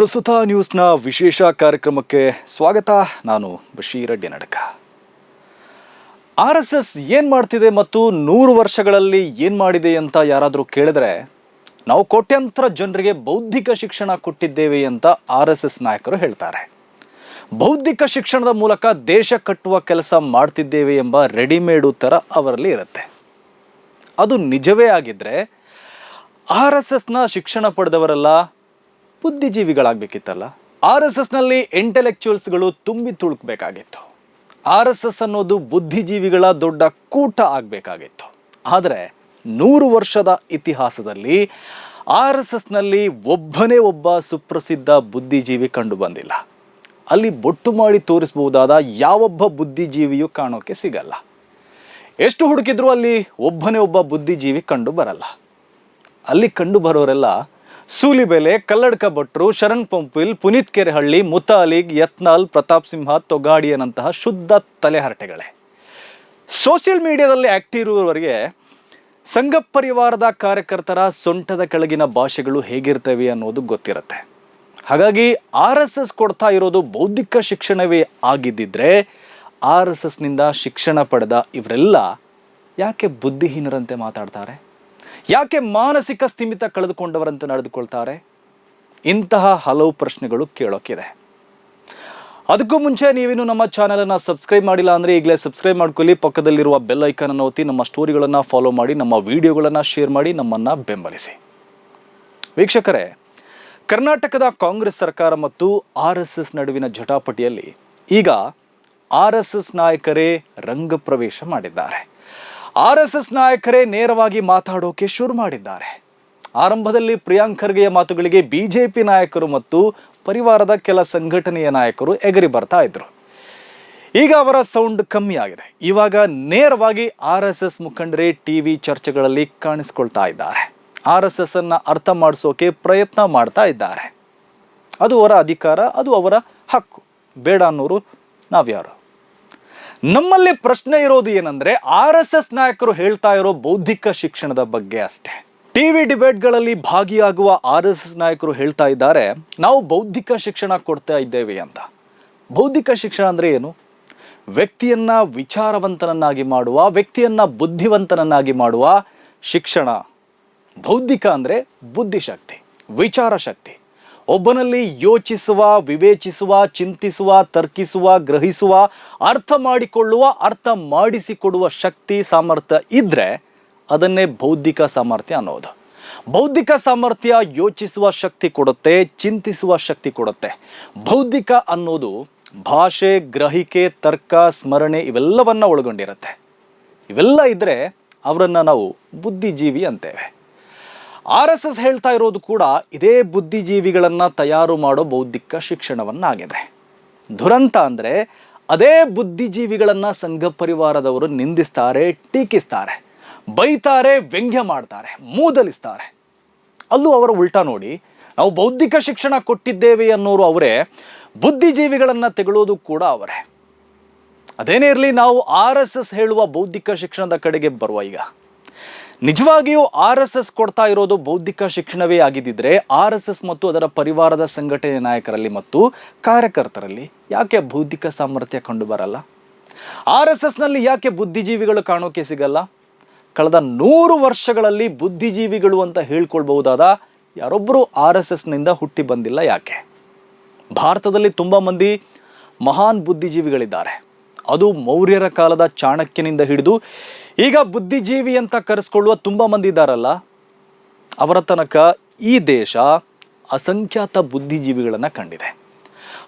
ಪ್ರಸ್ತುತ ನ್ಯೂಸ್ನ ವಿಶೇಷ ಕಾರ್ಯಕ್ರಮಕ್ಕೆ ಸ್ವಾಗತ. ನಾನು Basheer Nadaka. R S S ಏನು ಮಾಡ್ತಿದೆ ಮತ್ತು ನೂರು ವರ್ಷಗಳಲ್ಲಿ ಏನು ಮಾಡಿದೆ ಅಂತ ಯಾರಾದರೂ ಕೇಳಿದ್ರೆ, ನಾವು ಕೋಟ್ಯಂತರ ಜನರಿಗೆ ಬೌದ್ಧಿಕ ಶಿಕ್ಷಣ ಕೊಟ್ಟಿದ್ದೇವೆ ಅಂತ ಆರ್ ಎಸ್ ಎಸ್ ನಾಯಕರು ಹೇಳ್ತಾರೆ. ಬೌದ್ಧಿಕ ಶಿಕ್ಷಣದ ಮೂಲಕ ದೇಶ ಕಟ್ಟುವ ಕೆಲಸ ಮಾಡ್ತಿದ್ದೇವೆ ಎಂಬ ರೆಡಿಮೇಡ್ ಉತ್ತರ ಅವರಲ್ಲಿ ಇರುತ್ತೆ. ಅದು ನಿಜವೇ ಆಗಿದ್ದರೆ ಆರ್ ಎಸ್ ಎಸ್ನ ಶಿಕ್ಷಣ ಪಡೆದವರೆಲ್ಲ ಬುದ್ಧಿಜೀವಿಗಳಾಗಬೇಕಿತ್ತಲ್ಲ? ಆರ್ ಎಸ್ ಎಸ್ನಲ್ಲಿ ಇಂಟೆಲೆಕ್ಚುಯಲ್ಸ್ಗಳು ತುಂಬಿ ತುಳುಕಬೇಕಾಗಿತ್ತು. ಆರ್ ಎಸ್ ಎಸ್ ಅನ್ನೋದು ಬುದ್ಧಿಜೀವಿಗಳ ದೊಡ್ಡ ಕೂಟ ಆಗಬೇಕಾಗಿತ್ತು. ಆದರೆ ನೂರು ವರ್ಷದ ಇತಿಹಾಸದಲ್ಲಿ ಆರ್ ಎಸ್ ಎಸ್ನಲ್ಲಿ ಒಬ್ಬನೇ ಒಬ್ಬ ಸುಪ್ರಸಿದ್ಧ ಬುದ್ಧಿಜೀವಿ ಕಂಡು ಬಂದಿಲ್ಲ ಅಲ್ಲಿ ಬೊಟ್ಟು ಮಾಡಿ ತೋರಿಸಬಹುದಾದ ಯಾವೊಬ್ಬ ಬುದ್ಧಿಜೀವಿಯೂ ಕಾಣೋಕೆ ಸಿಗಲ್ಲ. ಎಷ್ಟು ಹುಡುಕಿದ್ರೂ ಅಲ್ಲಿ ಒಬ್ಬನೇ ಒಬ್ಬ ಬುದ್ಧಿಜೀವಿ ಕಂಡು ಬರಲ್ಲ. ಅಲ್ಲಿ ಕಂಡು ಬರೋರೆಲ್ಲ ಸೂಲಿಬೆಲೆ, ಕಲ್ಲಡ್ಕ ಭಟ್ರು, ಶರಣ್ ಪಂಪಿಲ್ ಪುನೀತ್ ಕೆರೆಹಳ್ಳಿ ಮುತಾಲಿಗ್ ಯತ್ನಾಲ್, ಪ್ರತಾಪ್ ಸಿಂಹ, ತೊಗಾಡಿಯನಂತಹ ಶುದ್ಧ ತಲೆಹರಟೆಗಳೇ. ಸೋಷಿಯಲ್ ಮೀಡಿಯಾದಲ್ಲಿ ಆಕ್ಟಿವ್ ಇರುವವರಿಗೆ ಸಂಘ ಪರಿವಾರದ ಕಾರ್ಯಕರ್ತರ ಸೊಂಟದ ಕೆಳಗಿನ ಭಾಷೆಗಳು ಹೇಗಿರ್ತವೆ ಅನ್ನೋದು ಗೊತ್ತಿರುತ್ತೆ. ಹಾಗಾಗಿ ಆರ್ ಎಸ್ ಎಸ್ ಕೊಡ್ತಾ ಇರೋದು ಬೌದ್ಧಿಕ ಶಿಕ್ಷಣವೇ ಆಗಿದ್ದಿದ್ರೆ ಆರ್ ಎಸ್ ಎಸ್ನಿಂದ ಶಿಕ್ಷಣ ಪಡೆದ ಇವರೆಲ್ಲ ಯಾಕೆ ಬುದ್ಧಿಹೀನರಂತೆ ಮಾತಾಡ್ತಾರೆ? ಯಾಕೆ ಮಾನಸಿಕ ಸ್ಥಿಮಿತ ಕಳೆದುಕೊಂಡವರಂತೆ ನಡೆದುಕೊಳ್ತಾರೆ? ಇಂತಹ ಹಲವು ಪ್ರಶ್ನೆಗಳು ಕೇಳೋಕ್ಕಿದೆ ಅದಕ್ಕೂ ಮುಂಚೆ ನೀವೇನು ನಮ್ಮ ಚಾನಲನ್ನು ಸಬ್ಸ್ಕ್ರೈಬ್ ಮಾಡಿಲ್ಲ ಅಂದರೆ ಈಗಲೇ ಸಬ್ಸ್ಕ್ರೈಬ್ ಮಾಡ್ಕೊಳ್ಳಿ. ಪಕ್ಕದಲ್ಲಿರುವ ಬೆಲ್ ಐಕನನ್ನು ಒತ್ತಿ ನಮ್ಮ ಸ್ಟೋರಿಗಳನ್ನು ಫಾಲೋ ಮಾಡಿ, ನಮ್ಮ ವಿಡಿಯೋಗಳನ್ನು ಶೇರ್ ಮಾಡಿ, ನಮ್ಮನ್ನು ಬೆಂಬಲಿಸಿ. ವೀಕ್ಷಕರೇ, ಕರ್ನಾಟಕದ ಕಾಂಗ್ರೆಸ್ ಸರ್ಕಾರ ಮತ್ತು ಆರ್ ಎಸ್ ಎಸ್ ನಡುವಿನ ಜಟಾಪಟಿಯಲ್ಲಿ ಈಗ ಆರ್ ಎಸ್ ಎಸ್ ನಾಯಕರೇ ರಂಗಪ್ರವೇಶ ಮಾಡಿದ್ದಾರೆ. ಆರ್ ಎಸ್ ಎಸ್ ನಾಯಕರೇ ನೇರವಾಗಿ ಮಾತಾಡೋಕೆ ಶುರು ಮಾಡಿದ್ದಾರೆ. ಆರಂಭದಲ್ಲಿ ಪ್ರಿಯಾಂಕ್ ಖರ್ಗೆಯ ಮಾತುಗಳಿಗೆ ಬಿಜೆಪಿ ನಾಯಕರು ಮತ್ತು ಪರಿವಾರದ ಕೆಲ ಸಂಘಟನೆಯ ನಾಯಕರು ಎಗರಿ ಬರ್ತಾ ಇದ್ರು. ಈಗ ಅವರ ಸೌಂಡ್ ಕಮ್ಮಿ ಆಗಿದೆ. ಇವಾಗ ನೇರವಾಗಿ ಆರ್ ಎಸ್ ಎಸ್ ಮುಖಂಡರೇ ಟಿವಿ ಚರ್ಚೆಗಳಲ್ಲಿ ಕಾಣಿಸ್ಕೊಳ್ತಾ ಇದ್ದಾರೆ. ಆರ್ ಎಸ್ ಎಸ್ ಅನ್ನ ಅರ್ಥ ಮಾಡಿಸೋಕೆ ಪ್ರಯತ್ನ ಮಾಡ್ತಾ ಇದ್ದಾರೆ. ಅದು ಅವರ ಅಧಿಕಾರ, ಅದು ಅವರ ಹಕ್ಕು. ಬೇಡ ಅನ್ನೋರು ನಾವ್ಯಾರು? ನಮ್ಮಲ್ಲಿ ಪ್ರಶ್ನೆ ಇರೋದು ಏನಂದ್ರೆ ಆರ್ ಎಸ್ ಎಸ್ ನಾಯಕರು ಹೇಳ್ತಾ ಇರೋ ಬೌದ್ಧಿಕ ಶಿಕ್ಷಣದ ಬಗ್ಗೆ ಅಷ್ಟೇ. ಟಿವಿ ಡಿಬೇಟ್ಗಳಲ್ಲಿ ಭಾಗಿಯಾಗುವ ಆರ್ ಎಸ್ ಎಸ್ ನಾಯಕರು ಹೇಳ್ತಾ ಇದ್ದಾರೆ, ನಾವು ಬೌದ್ಧಿಕ ಶಿಕ್ಷಣ ಕೊಡ್ತಾ ಇದ್ದೇವೆ ಅಂತ. ಬೌದ್ಧಿಕ ಶಿಕ್ಷಣ ಅಂದ್ರೆ ಏನು? ವ್ಯಕ್ತಿಯನ್ನ ವಿಚಾರವಂತನನ್ನಾಗಿ ಮಾಡುವ, ವ್ಯಕ್ತಿಯನ್ನ ಬುದ್ಧಿವಂತನನ್ನಾಗಿ ಮಾಡುವ ಶಿಕ್ಷಣ. ಬೌದ್ಧಿಕ ಅಂದರೆ ಬುದ್ಧಿಶಕ್ತಿ ವಿಚಾರ ಶಕ್ತಿ ಒಬ್ಬನಲ್ಲಿ ಯೋಚಿಸುವ, ವಿವೇಚಿಸುವ, ಚಿಂತಿಸುವ, ತರ್ಕಿಸುವ, ಗ್ರಹಿಸುವ, ಅರ್ಥ ಮಾಡಿಕೊಳ್ಳುವ, ಅರ್ಥ ಮಾಡಿಸಿಕೊಡುವ ಶಕ್ತಿ, ಸಾಮರ್ಥ್ಯ ಇದ್ದರೆ ಅದನ್ನೇ ಬೌದ್ಧಿಕ ಸಾಮರ್ಥ್ಯ ಅನ್ನೋದು. ಬೌದ್ಧಿಕ ಸಾಮರ್ಥ್ಯ ಯೋಚಿಸುವ ಶಕ್ತಿ ಕೊಡುತ್ತೆ, ಚಿಂತಿಸುವ ಶಕ್ತಿ ಕೊಡುತ್ತೆ. ಬೌದ್ಧಿಕ ಅನ್ನೋದು ಭಾಷೆ, ಗ್ರಹಿಕೆ, ತರ್ಕ, ಸ್ಮರಣೆ ಇವೆಲ್ಲವನ್ನ ಒಳಗೊಂಡಿರುತ್ತೆ. ಇವೆಲ್ಲ ಇದ್ದರೆ ಅವರನ್ನು ನಾವು ಬುದ್ಧಿಜೀವಿ ಅಂತೇವೆ. ಆರ್ ಎಸ್ ಎಸ್ ಹೇಳ್ತಾ ಇರೋದು ಕೂಡ ಇದೇ ಬುದ್ಧಿಜೀವಿಗಳನ್ನು ತಯಾರು ಮಾಡೋ ಬೌದ್ಧಿಕ ಶಿಕ್ಷಣವನ್ನಾಗಿದೆ. ದುರಂತ ಅಂದರೆ ಅದೇ ಬುದ್ಧಿಜೀವಿಗಳನ್ನು ಸಂಘ ಪರಿವಾರದವರು ನಿಂದಿಸ್ತಾರೆ, ಟೀಕಿಸ್ತಾರೆ, ಬೈತಾರೆ, ವ್ಯಂಗ್ಯ ಮಾಡ್ತಾರೆ, ಮೂದಲಿಸ್ತಾರೆ. ಅಲ್ಲೂ ಅವರ ಉಲ್ಟಾ ನೋಡಿ, ನಾವು ಬೌದ್ಧಿಕ ಶಿಕ್ಷಣ ಕೊಟ್ಟಿದ್ದೇವೆ ಅನ್ನೋರು ಅವರೇ, ಬುದ್ಧಿಜೀವಿಗಳನ್ನು ತೆಗಳೋದು ಕೂಡ ಅವರೇ. ಅದೇನೇ ಇರಲಿ, ನಾವು ಆರ್ ಎಸ್ ಎಸ್ ಹೇಳುವ ಬೌದ್ಧಿಕ ಶಿಕ್ಷಣದ ಕಡೆಗೆ ಬರುವ ಈಗ. ನಿಜವಾಗಿಯೂ ಆರ್ ಎಸ್ ಎಸ್ ಕೊಡ್ತಾ ಇರೋದು ಬೌದ್ಧಿಕ ಶಿಕ್ಷಣವೇ ಆಗಿದ್ದಿದ್ರೆ ಆರ್ ಎಸ್ ಎಸ್ ಮತ್ತು ಅದರ ಪರಿವಾರದ ಸಂಘಟನೆ ನಾಯಕರಲ್ಲಿ ಮತ್ತು ಕಾರ್ಯಕರ್ತರಲ್ಲಿ ಯಾಕೆ ಬೌದ್ಧಿಕ ಸಾಮರ್ಥ್ಯ ಕಂಡು ಬರಲ್ಲ? ಆರ್ ಎಸ್ ಎಸ್ನಲ್ಲಿ ಯಾಕೆ ಬುದ್ಧಿಜೀವಿಗಳು ಕಾಣೋಕೆ ಸಿಗಲ್ಲ? ಕಳೆದ ನೂರು ವರ್ಷಗಳಲ್ಲಿ ಬುದ್ಧಿಜೀವಿಗಳು ಅಂತ ಹೇಳ್ಕೊಳ್ಬಹುದಾದ ಯಾರೊಬ್ಬರು ಆರ್ ಎಸ್ ಎಸ್ನಿಂದ ಹುಟ್ಟಿ ಬಂದಿಲ್ಲ ಯಾಕೆ? ಭಾರತದಲ್ಲಿ ತುಂಬ ಮಂದಿ ಮಹಾನ್ ಬುದ್ಧಿಜೀವಿಗಳಿದ್ದಾರೆ. ಅದು ಮೌರ್ಯರ ಕಾಲದ ಚಾಣಕ್ಯನಿಂದ ಹಿಡಿದು ಈಗ ಬುದ್ಧಿಜೀವಿ ಅಂತ ಕರೆಸ್ಕೊಳ್ಳುವ ತುಂಬ ಮಂದಿ ಇದ್ದಾರಲ್ಲ, ಅವರ ತನಕ ಈ ದೇಶ ಅಸಂಖ್ಯಾತ ಬುದ್ಧಿಜೀವಿಗಳನ್ನು ಕಂಡಿದೆ.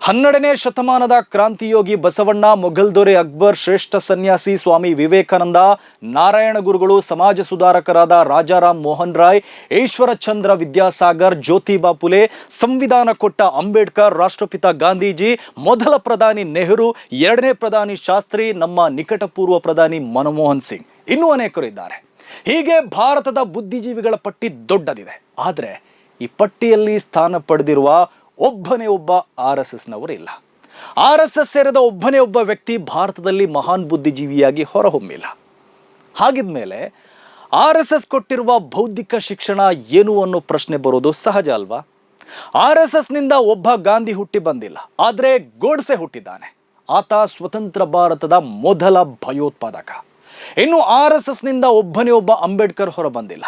ಹನ್ನೆರಡನೇ ಶತಮಾನದ ಕ್ರಾಂತಿಯೋಗಿ ಬಸವಣ್ಣ, ಮೊಘಲ್ ದೊರೆ ಅಕ್ಬರ್, ಶ್ರೇಷ್ಠ ಸನ್ಯಾಸಿ ಸ್ವಾಮಿ ವಿವೇಕಾನಂದ, ನಾರಾಯಣ ಗುರುಗಳು, ಸಮಾಜ ಸುಧಾರಕರಾದ ರಾಜಾರಾಮ್ ಮೋಹನ್ ರಾಯ್, ಈಶ್ವರಚಂದ್ರ ವಿದ್ಯಾಸಾಗರ್, ಜ್ಯೋತಿಬಾ ಪುಲೆ, ಸಂವಿಧಾನ ಕೊಟ್ಟ ಅಂಬೇಡ್ಕರ್, ರಾಷ್ಟ್ರಪಿತ ಗಾಂಧೀಜಿ, ಮೊದಲ ಪ್ರಧಾನಿ ನೆಹರು, ಎರಡನೇ ಪ್ರಧಾನಿ ಶಾಸ್ತ್ರಿ, ನಮ್ಮ ನಿಕಟಪೂರ್ವ ಪ್ರಧಾನಿ ಮನಮೋಹನ್ ಸಿಂಗ್. ಇನ್ನೂ ಅನೇಕರು ಇದ್ದಾರೆ. ಹೀಗೆ ಭಾರತದ ಬುದ್ಧಿಜೀವಿಗಳ ಪಟ್ಟಿ ದೊಡ್ಡದಿದೆ. ಆದರೆ ಈ ಪಟ್ಟಿಯಲ್ಲಿ ಸ್ಥಾನ ಪಡೆದಿರುವ ಒಬ್ಬನೇ ಒಬ್ಬ ಆರ್ ಎಸ್ ಎಸ್ನವರು ಇಲ್ಲ. ಆರ್ ಎಸ್ ಎಸ್ ಸೇರಿದ ಒಬ್ಬನೇ ಒಬ್ಬ ವ್ಯಕ್ತಿ ಭಾರತದಲ್ಲಿ ಮಹಾನ್ ಬುದ್ಧಿಜೀವಿಯಾಗಿ ಹೊರಹೊಮ್ಮಿಲ್ಲ. ಹಾಗಿದ್ಮೇಲೆ ಆರ್ ಎಸ್ ಎಸ್ ಕೊಟ್ಟಿರುವ ಬೌದ್ಧಿಕ ಶಿಕ್ಷಣ ಏನು ಅನ್ನೋ ಪ್ರಶ್ನೆ ಬರೋದು ಸಹಜ ಅಲ್ವಾ? ಆರ್ ಎಸ್ ಎಸ್ನಿಂದ ಒಬ್ಬ ಗಾಂಧಿ ಹುಟ್ಟಿ ಬಂದಿಲ್ಲ, ಆದರೆ ಗೋಡ್ಸೆ ಹುಟ್ಟಿದ್ದಾನೆ. ಆತ ಸ್ವತಂತ್ರ ಭಾರತದ ಮೊದಲ ಭಯೋತ್ಪಾದಕ. ಇನ್ನು ಆರ್ ಎಸ್ ಎಸ್ನಿಂದ ಒಬ್ಬನೇ ಒಬ್ಬ ಅಂಬೇಡ್ಕರ್ ಹೊರ ಬಂದಿಲ್ಲ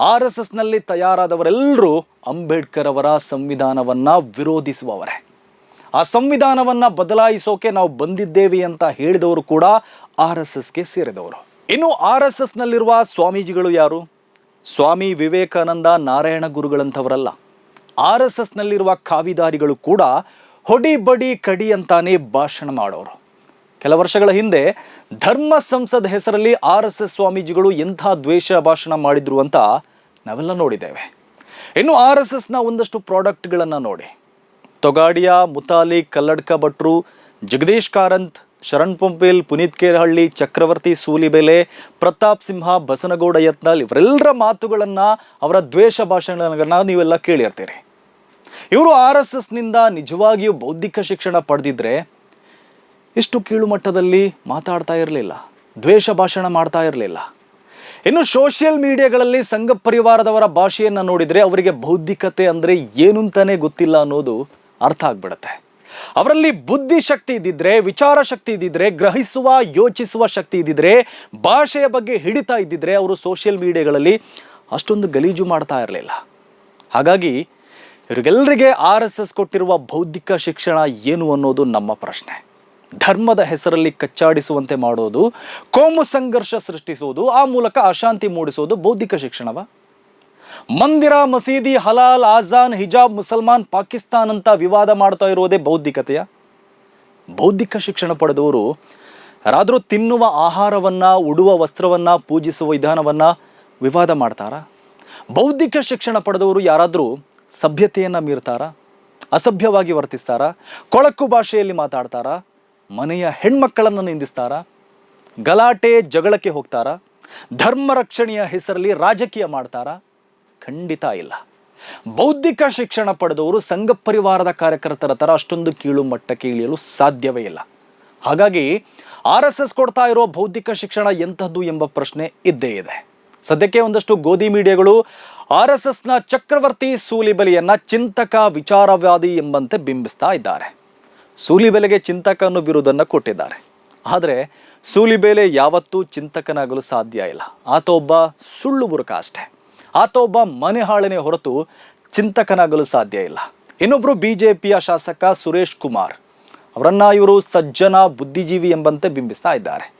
ಆರ್ ಎಸ್ ಎಸ್ನಲ್ಲಿ ತಯಾರಾದವರೆಲ್ಲರೂ ಅಂಬೇಡ್ಕರ್ ಅವರ ಸಂವಿಧಾನವನ್ನ ವಿರೋಧಿಸುವವರೇ. ಆ ಸಂವಿಧಾನವನ್ನ ಬದಲಾಯಿಸೋಕೆ ನಾವು ಬಂದಿದ್ದೇವೆ ಅಂತ ಹೇಳಿದವರು ಕೂಡ ಆರ್ ಎಸ್ ಎಸ್ಗೆ ಸೇರಿದವರು. ಇನ್ನು ಆರ್ ಎಸ್ ಎಸ್ನಲ್ಲಿರುವ ಸ್ವಾಮೀಜಿಗಳು ಯಾರು? ಸ್ವಾಮಿ ವಿವೇಕಾನಂದ ನಾರಾಯಣ ಗುರುಗಳಂಥವರಲ್ಲ. ಆರ್ ಎಸ್ ಎಸ್ನಲ್ಲಿರುವ ಕಾವಿದಾರಿಗಳು ಕೂಡ ಹೊಡಿ ಬಡಿ ಕಡಿ ಅಂತಾನೆ ಭಾಷಣ ಮಾಡೋರು. ಕೆಲ ವರ್ಷಗಳ ಹಿಂದೆ ಧರ್ಮ ಸಂಸದ ಹೆಸರಲ್ಲಿ ಆರ್ ಎಸ್ ಎಸ್ ಸ್ವಾಮೀಜಿಗಳು ಎಂಥ ದ್ವೇಷ ಭಾಷಣ ಮಾಡಿದ್ರು ಅಂತ ನಾವೆಲ್ಲ ನೋಡಿದ್ದೇವೆ. ಇನ್ನು ಆರ್ ಎಸ್ ಎಸ್ನ ಒಂದಷ್ಟು ಪ್ರಾಡಕ್ಟ್ಗಳನ್ನು ನೋಡಿ. ತೊಗಾಡಿಯಾ, ಮುತಾಲಿ, ಕಲ್ಲಡ್ಕ ಭಟ್ರು, ಜಗದೀಶ್ ಕಾರಂತ್, ಶರಣ್ ಪಂಪೇಲ್, ಪುನೀತ್ ಕೇರಹಳ್ಳಿ, ಚಕ್ರವರ್ತಿ ಸೂಲಿಬೆಲೆ, ಪ್ರತಾಪ್ ಸಿಂಹ, ಬಸನಗೌಡ ಯತ್ನಾಲ್ ಇವರೆಲ್ಲರ ಮಾತುಗಳನ್ನು ಅವರ ದ್ವೇಷ ಭಾಷಣಗಳನ್ನು ನೀವೆಲ್ಲ ಕೇಳಿರ್ತೀರಿ. ಇವರು ಆರ್ ಎಸ್ ಎಸ್ನಿಂದ ನಿಜವಾಗಿಯೂ ಬೌದ್ಧಿಕ ಶಿಕ್ಷಣ ಪಡೆದಿದ್ರೆ ಇಷ್ಟು ಕೀಳು ಮಟ್ಟದಲ್ಲಿ ಮಾತಾಡ್ತಾ ಇರಲಿಲ್ಲ, ದ್ವೇಷ ಭಾಷಣ ಮಾಡ್ತಾ ಇರಲಿಲ್ಲ. ಇನ್ನು ಸೋಷಿಯಲ್ ಮೀಡಿಯಾಗಳಲ್ಲಿ ಸಂಘ ಪರಿವಾರದವರ ಭಾಷೆಯನ್ನು ನೋಡಿದರೆ ಅವರಿಗೆ ಬೌದ್ಧಿಕತೆ ಅಂದರೆ ಏನು ಅಂತಾನೆ ಗೊತ್ತಿಲ್ಲ ಅನ್ನೋದು ಅರ್ಥ ಆಗ್ಬಿಡುತ್ತೆ. ಅವರಲ್ಲಿ ಬುದ್ಧಿ ಶಕ್ತಿ ಇದ್ದಿದ್ರೆ, ವಿಚಾರ ಶಕ್ತಿ ಇದ್ದಿದ್ರೆ, ಗ್ರಹಿಸುವ, ಯೋಚಿಸುವ ಶಕ್ತಿ ಇದ್ದಿದ್ರೆ, ಭಾಷೆಯ ಬಗ್ಗೆ ಹಿಡಿತಾ ಇದ್ದಿದ್ರೆ ಅವರು ಸೋಷಿಯಲ್ ಮೀಡಿಯಾಗಳಲ್ಲಿ ಅಷ್ಟೊಂದು ಗಲೀಜು ಮಾಡ್ತಾ ಇರಲಿಲ್ಲ. ಹಾಗಾಗಿ ಇವರಿಗೆಲ್ಲರಿಗೆ ಆರ್ ಎಸ್ ಎಸ್ ಕೊಟ್ಟಿರುವ ಬೌದ್ಧಿಕ ಶಿಕ್ಷಣ ಏನು ಅನ್ನೋದು ನಮ್ಮ ಪ್ರಶ್ನೆ. ಧರ್ಮದ ಹೆಸರಲ್ಲಿ ಕಚ್ಚಾಡಿಸುವಂತೆ ಮಾಡೋದು, ಕೋಮು ಸಂಘರ್ಷ ಸೃಷ್ಟಿಸುವುದು ಆ ಮೂಲಕ ಅಶಾಂತಿ ಮೂಡಿಸುವುದು ಬೌದ್ಧಿಕ ಶಿಕ್ಷಣವ? ಮಂದಿರ, ಮಸೀದಿ, ಹಲಾಲ್, ಆಜಾನ್, ಹಿಜಾಬ್, ಮುಸಲ್ಮಾನ್ ಪಾಕಿಸ್ತಾನ್ ಅಂತ ವಿವಾದ ಮಾಡ್ತಾ ಇರೋದೇ ಬೌದ್ಧಿಕತೆಯ? ಬೌದ್ಧಿಕ ಶಿಕ್ಷಣ ಪಡೆದವರು ಯಾರಾದರೂ ತಿನ್ನುವ ಆಹಾರವನ್ನ, ಉಡುವ ವಸ್ತ್ರವನ್ನ, ಪೂಜಿಸುವ ವಿಧಾನವನ್ನ ವಿವಾದ ಮಾಡ್ತಾರ? ಬೌದ್ಧಿಕ ಶಿಕ್ಷಣ ಪಡೆದವರು ಯಾರಾದರೂ ಸಭ್ಯತೆಯನ್ನು ಮೀರ್ತಾರಾ? ಅಸಭ್ಯವಾಗಿ ವರ್ತಿಸ್ತಾರಾ? ಕೊಳಕು ಭಾಷೆಯಲ್ಲಿ ಮಾತಾಡ್ತಾರಾ? ಮನೆಯ ಹೆಣ್ಮಕ್ಕಳನ್ನು ನಿಂದಿಸ್ತಾರಾ? ಗಲಾಟೆ, ಜಗಳಕ್ಕೆ ಹೋಗ್ತಾರಾ? ಧರ್ಮ ರಕ್ಷಣೆಯ ಹೆಸರಲ್ಲಿ ರಾಜಕೀಯ ಮಾಡ್ತಾರಾ? ಖಂಡಿತ ಇಲ್ಲ. ಬೌದ್ಧಿಕ ಶಿಕ್ಷಣ ಪಡೆದವರು ಸಂಘ ಪರಿವಾರದ ಕಾರ್ಯಕರ್ತರ ಥರ ಅಷ್ಟೊಂದು ಕೀಳು ಮಟ್ಟಕ್ಕೆ ಇಳಿಯಲು ಸಾಧ್ಯವೇ ಇಲ್ಲ. ಹಾಗಾಗಿ ಆರ್ ಎಸ್ ಎಸ್ ಕೊಡ್ತಾ ಇರೋ ಬೌದ್ಧಿಕ ಶಿಕ್ಷಣ ಎಂಥದ್ದು ಎಂಬ ಪ್ರಶ್ನೆ ಇದ್ದೇ ಇದೆ. ಸದ್ಯಕ್ಕೆ ಒಂದಷ್ಟು ಗೋಧಿ ಮೀಡಿಯಾಗಳು ಆರ್ ಎಸ್ ಎಸ್ನ ಚಕ್ರವರ್ತಿ ಸೂಲಿಬಲಿಯನ್ನು ಚಿಂತಕ ವಿಚಾರವಾದಿ ಎಂಬಂತೆ ಬಿಂಬಿಸ್ತಾ ಇದ್ದಾರೆ. ಸೂಲಿಬೆಲೆಗೆ ಚಿಂತಕ ಅನ್ನೋ ಬಿರುದನ್ನು ಕೊಟ್ಟಿದ್ದಾರೆ. ಆದರೆ ಸೂಲಿಬೇಲೆ ಯಾವತ್ತೂ ಚಿಂತಕನಾಗಲು ಸಾಧ್ಯ ಇಲ್ಲ. ಆತ ಒಬ್ಬ ಸುಳ್ಳು ಬುರುಕ ಅಷ್ಟೇ. ಆತ ಒಬ್ಬ ಮನೆ ಹಾಳನೆ ಹೊರತು ಚಿಂತಕನಾಗಲು ಸಾಧ್ಯ ಇಲ್ಲ. ಇನ್ನೊಬ್ಬರು ಬಿ ಜೆ ಪಿಯ ಶಾಸಕ ಸುರೇಶ್ ಕುಮಾರ್. ಅವರನ್ನು ಇವರು ಸಜ್ಜನ ಬುದ್ಧಿಜೀವಿ ಎಂಬಂತೆ ಬಿಂಬಿಸ್ತಾ ಇದ್ದಾರೆ.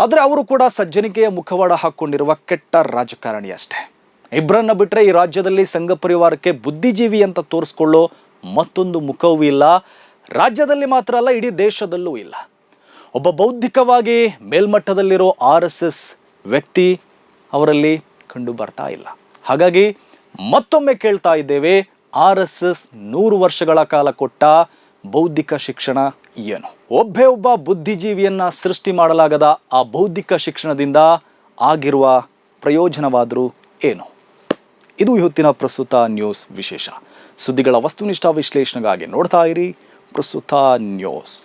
ಆದರೆ ಅವರು ಕೂಡ ಸಜ್ಜನಿಕೆಯ ಮುಖವಾಡ ಹಾಕ್ಕೊಂಡಿರುವ ಕೆಟ್ಟ ರಾಜಕಾರಣಿ ಅಷ್ಟೇ. ಇಬ್ಬರನ್ನು ಬಿಟ್ಟರೆ ಈ ರಾಜ್ಯದಲ್ಲಿ ಸಂಘ ಪರಿವಾರಕ್ಕೆ ಬುದ್ಧಿಜೀವಿ ಅಂತ ತೋರಿಸ್ಕೊಳ್ಳೋ ಮತ್ತೊಂದು ಮುಖವೂ ಇಲ್ಲ. ರಾಜ್ಯದಲ್ಲಿ ಮಾತ್ರ ಅಲ್ಲ, ಇಡೀ ದೇಶದಲ್ಲೂ ಇಲ್ಲ. ಒಬ್ಬ ಬೌದ್ಧಿಕವಾಗಿ ಮೇಲ್ಮಟ್ಟದಲ್ಲಿರೋ ಆರ್ ಎಸ್ ಎಸ್ ವ್ಯಕ್ತಿ ಅವರಲ್ಲಿ ಕಂಡು ಬರ್ತಾ ಇಲ್ಲ. ಹಾಗಾಗಿ ಮತ್ತೊಮ್ಮೆ ಕೇಳ್ತಾ ಇದ್ದೇವೆ, ಆರ್ ಎಸ್ ಎಸ್ ನೂರು ವರ್ಷಗಳ ಕಾಲ ಕೊಟ್ಟ ಬೌದ್ಧಿಕ ಶಿಕ್ಷಣ ಏನು? ಒಬ್ಬೇ ಒಬ್ಬ ಬುದ್ಧಿಜೀವಿಯನ್ನ ಸೃಷ್ಟಿ ಮಾಡಲಾಗದ ಆ ಬೌದ್ಧಿಕ ಶಿಕ್ಷಣದಿಂದ ಆಗಿರುವ ಪ್ರಯೋಜನವಾದರೂ ಏನು? ಇದು ಇವತ್ತಿನ ಪ್ರಸ್ತುತ ನ್ಯೂಸ್ ವಿಶೇಷ. ಸುದ್ದಿಗಳ ವಸ್ತುನಿಷ್ಠ ವಿಶ್ಲೇಷಣೆಗಾಗಿ ನೋಡ್ತಾ ಇರಿ. ಪ್ರಸ್ತುತ ನ್ಯೂಸ್